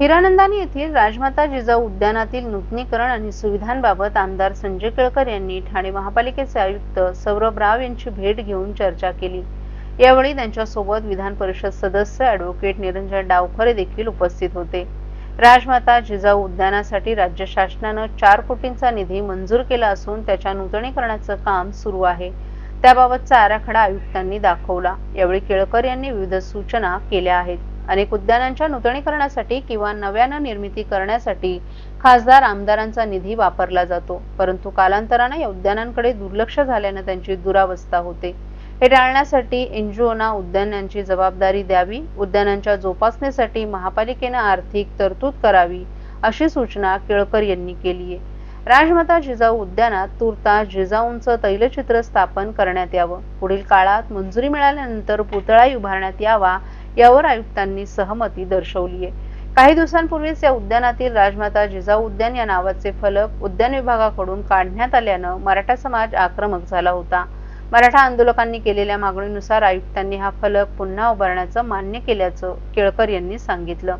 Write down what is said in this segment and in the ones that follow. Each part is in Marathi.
हिरानंदानी येथील राजमाता जिजाऊ उद्यानातील नूतनीकरण आणि सुविधांबाबत आमदार संजय केळकर यांनी ठाणे महापालिकेचे आयुक्त सौरभ राव यांची भेट घेऊन चर्चा केली. यावेळी त्यांच्यासोबत विधान परिषद सदस्य ॲडव्होकेट निरंजन डावखरे देखील उपस्थित होते. राजमाता जिजाऊ उद्यानासाठी राज्य शासनानं चार कोटींचा निधी मंजूर केला असून त्याच्या नूतनीकरणाचं काम सुरू आहे. त्याबाबतचा आराखडा आयुक्तांनी दाखवला. यावेळी केळकर यांनी विविध सूचना केल्या आहेत. अनेक उद्यानांच्या नूतनीकरणासाठी किंवा नव्यानं निर्मिती करण्यासाठी खासदार आमदारांचा निधी वापरला जातो. परंतु कालांतराने या उद्यानांकडे दुर्लक्ष झाल्यानं त्यांची दुरावस्था होते. हे टाळण्यासाठी एनजीओना उद्यानांची जबाबदारी द्यावी उद्यानांच्या जोपासनेसाठी महापालिकेनं आर्थिक तरतूद करावी अशी सूचना केळकर यांनी केली आहे. राजमाता जिजाऊ उद्यानात तुर्ता जिजाऊंचं तैलचित्र स्थापन करण्यात यावं. पुढील काळात मंजुरी मिळाल्यानंतर पुतळाही उभारण्यात यावा यावर आयुक्तांनी सहमती दर्शवली आहे काही दिवसांपूर्वीच या उद्यानातील राजमाता जिजाऊ उद्यान या नावाचे फलक उद्यान विभागाकडून काढण्यात आल्यानं मराठा समाज आक्रमक झाला होता. मराठा आंदोलकांनी केलेल्या मागणीनुसार आयुक्तांनी हा फलक पुन्हा उभारण्याचं मान्य केल्याचं केळकर यांनी सांगितलं.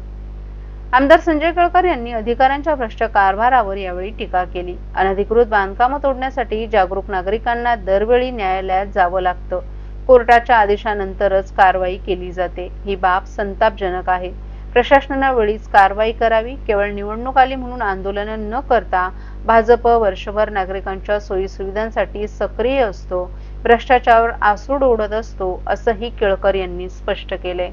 आमदार संजय केळकर यांनी अधिकाऱ्यांच्या भ्रष्ट कारभारावर यावेळी टीका केली. अनधिकृत बांधकामं तोडण्यासाठी जागरूक नागरिकांना दरवेळी न्यायालयात जावं लागतं. कोर्टाच्या आदेशानंतरच कारवाई केली जाते. ही बाब संतापजनक आहे. प्रशासनानं वेळीच कारवाई करावी केवळ निवडणूक आली म्हणून आंदोलन न करता भाजप वर्षभर नागरिकांच्या सोयीसुविधांसाठी सक्रिय असतो भ्रष्टाचारावर आसूड ओढत असतो असंही केळकर यांनी स्पष्ट केलंय.